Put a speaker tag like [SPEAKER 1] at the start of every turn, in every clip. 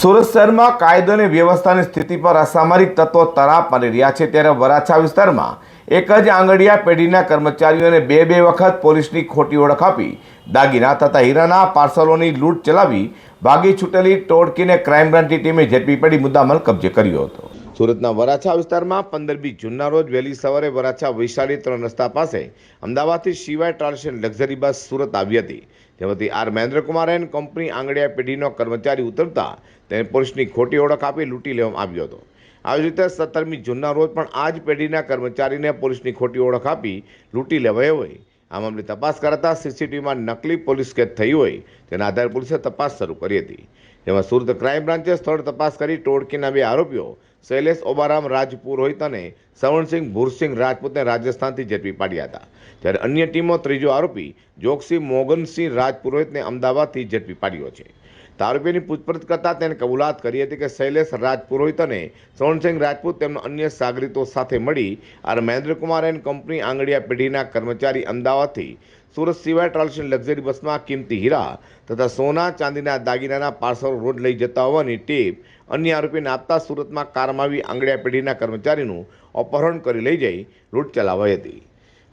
[SPEAKER 1] સુરત શહેરમાં કાયદો અને વ્યવસ્થાની સ્થિતિ પર અસામરિક તત્વો તરાપ મારી રહ્યા છે ત્યારે વરાછા વિસ્તારમાં એક જ આંગડિયા પેઢીના કર્મચારીઓને બે બે વખત પોલીસની ખોટી ઓળખ આપી. દાગીના તથા હીરાના પાર્સલોની લૂંટ ચલાવી ભાગી છૂટેલી ટોળકીને ક્રાઇમ બ્રાન્ચની ટીમે ઝડપી પડી મુદ્દામાલ કબજે કર્યો હતો. સુરતના વરાછા વિસ્તારમાં પંદરમી જૂનના રોજ વહેલી સવારે વરાછા વૈશાલી ત્રણ રસ્તા પાસે અમદાવાદથી Shivay travels and luxury bus Surat આવી હતી. જેમાંથી આર મહેન્દ્રકુમાર એન કંપની આંગડિયા પેઢીનો કર્મચારી ઉતરતા તેને પોલીસની ખોટી ઓળખ આપી લૂંટી લેવામાં આવ્યો હતો. આવી રીતે સત્તરમી જૂનના રોજ પણ આ જ પેઢીના કર્મચારીને પોલીસની ખોટી ઓળખ આપી લૂંટી લેવાયો હોય. આ મામલે તપાસ કરાતા સીસીટીવીમાં નકલી પોલીસ કેદ થઈ હોય, તેના આધારે પોલીસે તપાસ શરૂ કરી હતી. જેમાં સુરત ક્રાઇમ બ્રાન્ચે સ્થળ તપાસ કરી ટોળકીના બે આરોપીઓ, શૈલેષ ઓબારામ રાજપુરોહિત અને શ્રવણસિંહ ભૂરસિંહ રાજપૂતને રાજસ્થાનથી ઝડપી પાડ્યા હતા. જ્યારે અન્ય ટીમો ત્રીજો આરોપી, જોગસિંહ મોગનસિંહ રાજપુરોહિતને અમદાવાદથી ઝડપી પાડ્યો છે. તો પૂછપરછ કરતા તેને કબૂલાત કરી હતી કે શૈલેષ રાજપુરોહિત અને સોનસિંહ રાજપૂત તેમના અન્ય સાગરીતો સાથે મળી અને મહેન્દ્રકુમાર એન્ડ કંપની આંગડિયા પેઢીના કર્મચારી અમદાવાદથી સુરત સિવાય ટ્રાવેલ્સની લક્ઝરી બસમાં કિંમતી હીરા તથા સોના, ચાંદીના દાગીનાના પાર્સલ રોડ લઈ જતા હોવાની ટીપ અન્ય આરોપીને આપતા સુરતમાં કારમાં આવી આંગડિયા પેઢીના કર્મચારીનું અપહરણ કરી લઈ જઈ લૂંટ ચલાવાઈ હતી.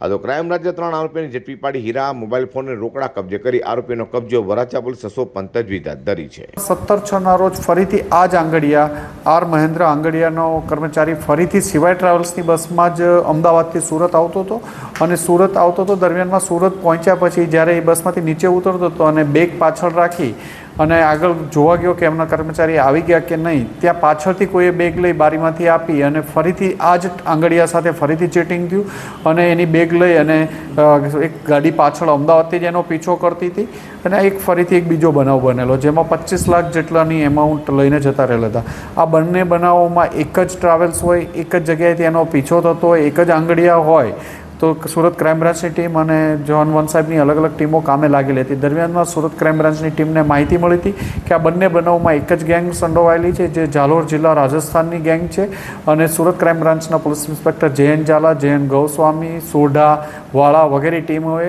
[SPEAKER 1] આ તો ક્રાઇમ રાજ્ય ત્રણ આરોપીને ઝડપી પાડી હીરા, મોબાઈલ ફોન અને રોકડા કબજે કરી આરોપીનો કબજો વરાછા પોલીસ પંતજવી હાથ ધરી છે.
[SPEAKER 2] સત્તર છના રોજ ફરીથી આ જ આંગડિયા આર મહેન્દ્ર આંગડિયાનો કર્મચારી ફરીથી સિવાય ટ્રાવેલ્સની બસમાં જ અમદાવાદથી સુરત આવતો હતો અને સુરત આવતો હતો દરમિયાનમાં સુરત પહોંચ્યા પછી જ્યારે એ બસમાંથી નીચે ઉતરતો હતો અને બેગ પાછળ રાખી અને આગળ જોવા ગયો કે એમના કર્મચારી આવી ગયા કે નહીં, ત્યાં પાછળથી કોઈએ બેગ લઈ બારીમાંથી આપી અને ફરીથી આ જ આંગળિયા સાથે ફરીથી ચેટિંગ થયું અને એની બેગ લઈ અને એક ગાડી પાછળ અમદાવાદથી જ એનો પીછો કરતી હતી અને એક ફરીથી એક બીજો બનાવ બનેલો, જેમાં પચીસ લાખ જેટલાની એમાઉન્ટ લઈને જતા રહેલા હતા. આ બંને બનાવોમાં એક જ ટ્રાવેલ્સ હોય, એક જ જગ્યાએથી એનો પીછો થતો હોય, એક જ આંગળિયા હોય તો સુરત ક્રાઇમ બ્રાન્ચની ટીમ અને જોન વન સાહેબની અલગ અલગ ટીમો કામે લાગેલી હતી દરમિયાનમાં સુરત ક્રાઇમ બ્રાન્ચની ટીમને માહિતી મળી હતી કે આ બંને બનાવમાં એક જ ગેંગ સંડોવાયેલી છે, જે જાલોર જિલ્લા રાજસ્થાનની ગેંગ છે અને સુરત ક્રાઇમ બ્રાન્ચના પોલીસ ઇન્સ્પેક્ટર જયંત ઝાલા, જયંત ગૌસ્વામી સોઢા વાળા વગેરે ટીમોએ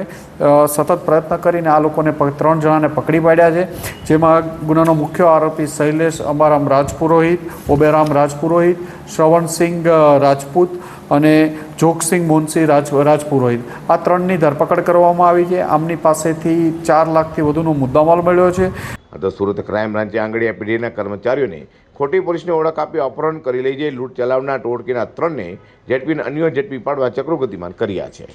[SPEAKER 2] સતત પ્રયત્ન કરીને આ લોકોને ત્રણ જણાને પકડી પાડ્યા છે. જેમાં ગુનાનો મુખ્ય આરોપી શૈલેષ અંબારામ રાજપુરોહિત, ઓબેરામ રાજપુરોહિત શ્રવણસિંહ રાજપૂત અને જોગસિંહ મુનસી રાજ રાજપુરોહિત. આ ત્રણની ધરપકડ કરવામાં આવી છે. આમની પાસેથી ચાર લાખથી વધુનો મુદ્દામાલ મળ્યો છે.
[SPEAKER 1] તો સુરત ક્રાઇમ બ્રાન્ચે આંગળીયા પેઢીના કર્મચારીઓને ખોટી પોલીસની ઓળખ આપી અપહરણ કરી લઈ જઈ. લૂંટ ચલાવનાર ટોળકીના ત્રણને ઝડપીને અન્ય ઝડપી પાડવા ચક્રો ગતિમાન કર્યા છે.